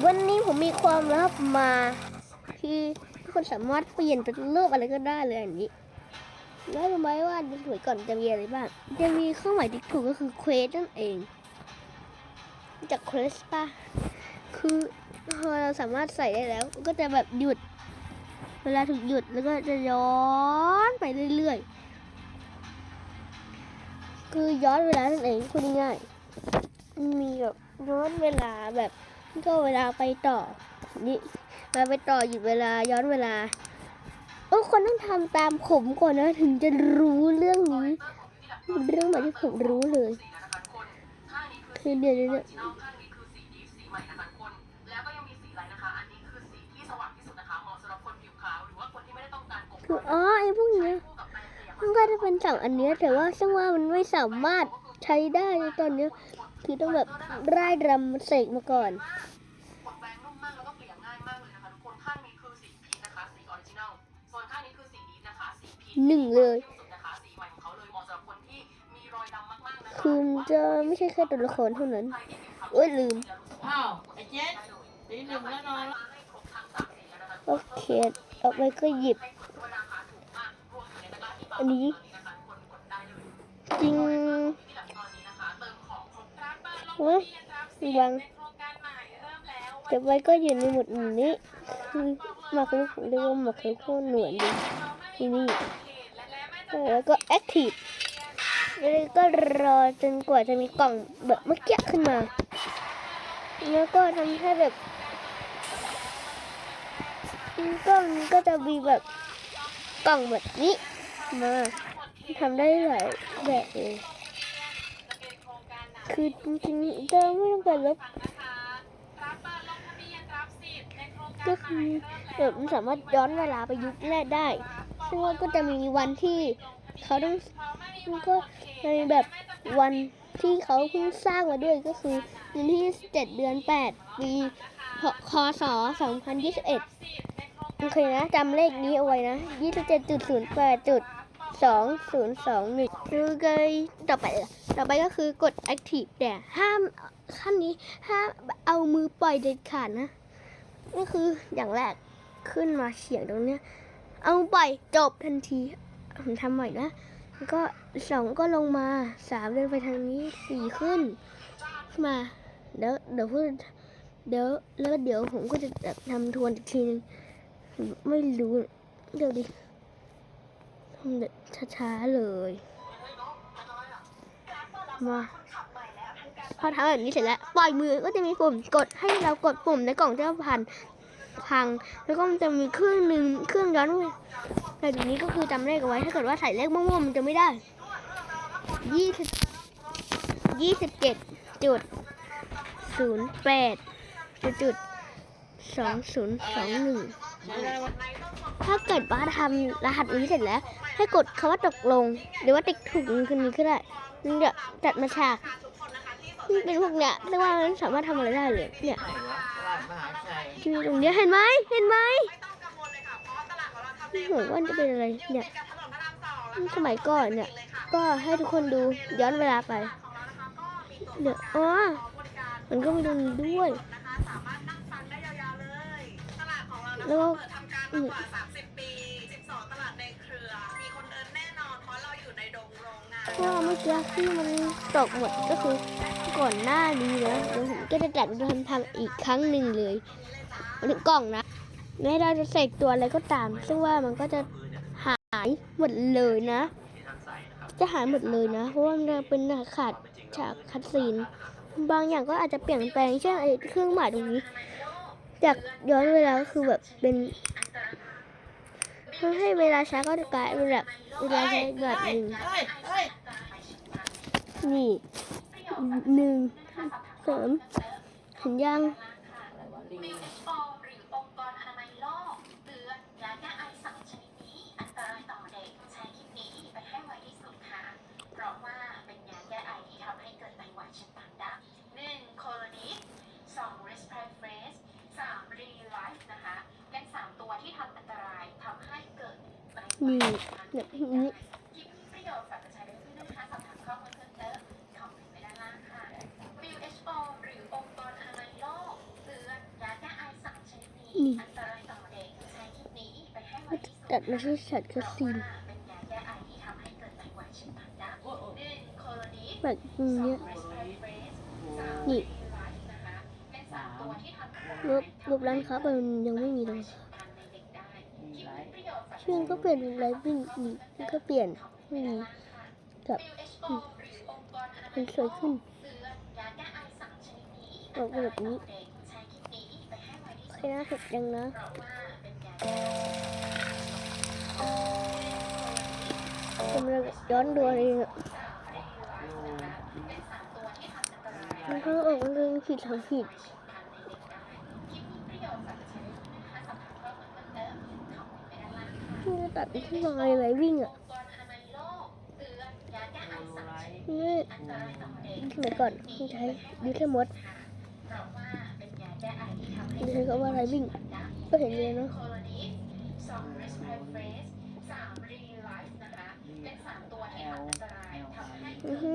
วันนี้ผมมีความลับมา คือทุกคนสามารถเปลี่ยนเป็นรูปอะไรก็ได้เลยอันนี้ แล้วรู้ไหมว่าในสมัยก่อนจะมีอะไรบ้าง จะมีเครื่องหมายที่ถูกก็คือเควสนั่นเอง จากเควสป่ะ คือพอเราสามารถใส่ได้แล้ว ก็จะแบบหยุด เวลาถูกหยุดแล้วก็จะย้อนไปเรื่อยๆ คือย้อนเวลานั่นเองพูดง่าย มีแบบย้อนเวลาแบบ ก็เวลาไปต่อ นี่เวลาไปต่อหยุดเวลาย้อนเวลาเออคนต้องทำตามผมก่อนนะ ถึงจะรู้เรื่องนี้เป็นเรื่องใหม่ที่ผมรู้เลย คือเดี๋ยวนี้เนี่ยข้างนี้คือสีดีฟสีใหม่นะคะทุกคนแล้วก็ยังมีสีอะไรนะคะอันนี้คือสีที่สว่างที่สุดนะคะเหมาะสำหรับคนผิวขาวหรือว่าคนที่ไม่ได้ต้องการกบคืออ๋อไอ้พวกเนี้ยคู่กับแป้งเปียกมันก็จะเป็นสั่งอันเนี้ยแต่ว่าซึ่งว่ามันไม่สามารถใช้ได้ในตอนเนี้ย คือต้องแบบร่ายรำเสกมาก่อนกดแปรงนุ่มมากแล้วก็เปลี่ยนง่ายมากเลยนะคะทุกคนข้างนี้คือสีพีชนะคะสีออริจินัลส่วนข้างนี้คือสีดีฟนะคะสีพีชหนึ่งเลยที่สุดนะคะสีใหม่ของเขาเลยเหมาะสำหรับคนที่มีรอยดำมากๆนะคะคือมันจะไม่ใช่แค่ตัวละครเท่านั้นโอ้ยลืมอ้าวไอ้เจ๊ตีหนึ่งแล้วนอนแล้วโอเคเอาไปก็หยิบ อันนี้จริง วะวางเก็บไว้ก็อยู่ในหมวดหมู่นี้คือหมากรุกเรียกว่าหมากรุกโคหนวดดีที่นี่แล้วก็แอคทีฟแล้วก็รอจนกว่าจะมีกล่องแบบเมื่อกี้ขึ้นมา แล้วก็ทำให้แบบกล่องก็จะมีแบบกล่องแบบนี้มาทำได้หลายแบบเลย คือจริงๆจะไม่ต้องการลบก็คือแบบมันสามารถย้อนเวลาไปยุคแรกได้ซึ่งว่าก็จะมีวันที่เขาต้องมันก็จะมีแบบวันที่เขาเพิ่งสร้างมาด้วยก็คือวันที่ 7 เดือน 8 ปีคศ2021 โอเคนะจำเลขนี้เอาไว้นะยี่สิบเจ็ด สองศูนย์สองหนึ่งดูเลยต่อไปต่อไปก็คือกด active แต่ห้ามขั้นนี้ห้ามเอามือปล่อยเด็ดขาดนะนี่คืออย่างแรกขึ้นมาเฉียงตรงเนี้ย เอาปล่อยจบทันทีผมทำใหม่นะก็สองก็ลงมาสามเดินไปทางนี้สี่ขึ้นมาเดี๋ยวเดี๋ยวพูดเดี๋ยวแล้วเดี๋ยวผมก็จะทำทวนอีกทีนึงไม่รู้เดี๋ยวดิ ช้าๆเลยมาพอทำแบบนี้เสร็จแล้ว ปล่อยมือก็จะมีปุ่มกดให้เรากดปุ่มในกล่องจะพันพัง แล้วก็มันจะมีเครื่องหนึ่งเครื่องย้อนแต่ตรงนี้ก็คือจำเลขเอาไว้ ถ้าเกิดว่าใส่เลขมั่วๆมันจะไม่ได้ยี่สิบยี่สิบเจ็ดจุดศูนย์แปดจุดสองศูนย์สองหนึ่ง ถ้าเกิดว่าทำรหัสนี้เสร็จแล้ว ให้กดคำว่าตกลง หรือว่าติ๊กถูกคืนนี้ก็ได้มันจะจัดมาฉากเป็นพวกเนี้ยเรียกว่ามันสามารถทำอะไรได้เลยเนี่ยตลาดมหาชัยที่ตรงเนี้ยเห็นไหมเห็นไหมเหมือนว่าจะเป็นอะไรเนี่ยสมัยก่อนเนี่ย ก็ให้ทุกคนดูย้อนเวลาไป เดี๋ยวอ๋อมันก็มีตรงนี้ด้วย แล้วก็ทำการมากว่า 30 ปี 12 ตลาดในเครือ มีคนเดินแน่นอนเพราะเราอยู่ในดงโรงงานถ้าเมื่อกี้ที่มันตกหมดก็คือก่อนหน้านี้นะเดี๋ยวผมก็จะจัดทำทำอีกครั้งหนึ่งเลยมาถึงกล่องนะแม้เราจะเสกตัวอะไรก็ตาม ซึ่งว่ามันก็จะหายหมดเลยนะ จะหายหมดเลยนะ เพราะว่ามันจะเป็นขาดฉากคัดซีน บางอย่างก็อาจจะเปลี่ยนแปลงเช่นไอ้เครื่องหมายตรงนี้ จากย้อนเวลาก็คือแบบเป็นทำให้เวลาช้าก็กลายเป็นแบบเวลาใช้แบบหนึ่งนี่หนึ่งสามเห็นยังมิวเอสโอหรืออง คลิปนี้นี่ตัดมาที่ฉัดคาซีนเนยาแก้ไอที่ยเฉียบพลันได้โอ้โหหนึ่งโคโลนิแบบนี้ยนี่รูปรูปร้านค้ามันยังไม่มีเลย ชื่อก็เปลี่ยนเป็นไลฟ์วิ่งนี่มันก็เปลี่ยนม่มีกับมันสวยขึ้นออกแบบนี้ใครน่าสดจังนะกำลังย้อนดูอะไรเนี่ยมันก็ออกมาเลยผิดทำผิด นี่ตัดไปที่ลอยอะไรวิ่งอะนี่เดี๋ยวก่อนคุณใช้ยูเทมดดูใช้ก็ว่าอะไรวิ่ง ก็เห็นเลยเนาะอือฮึ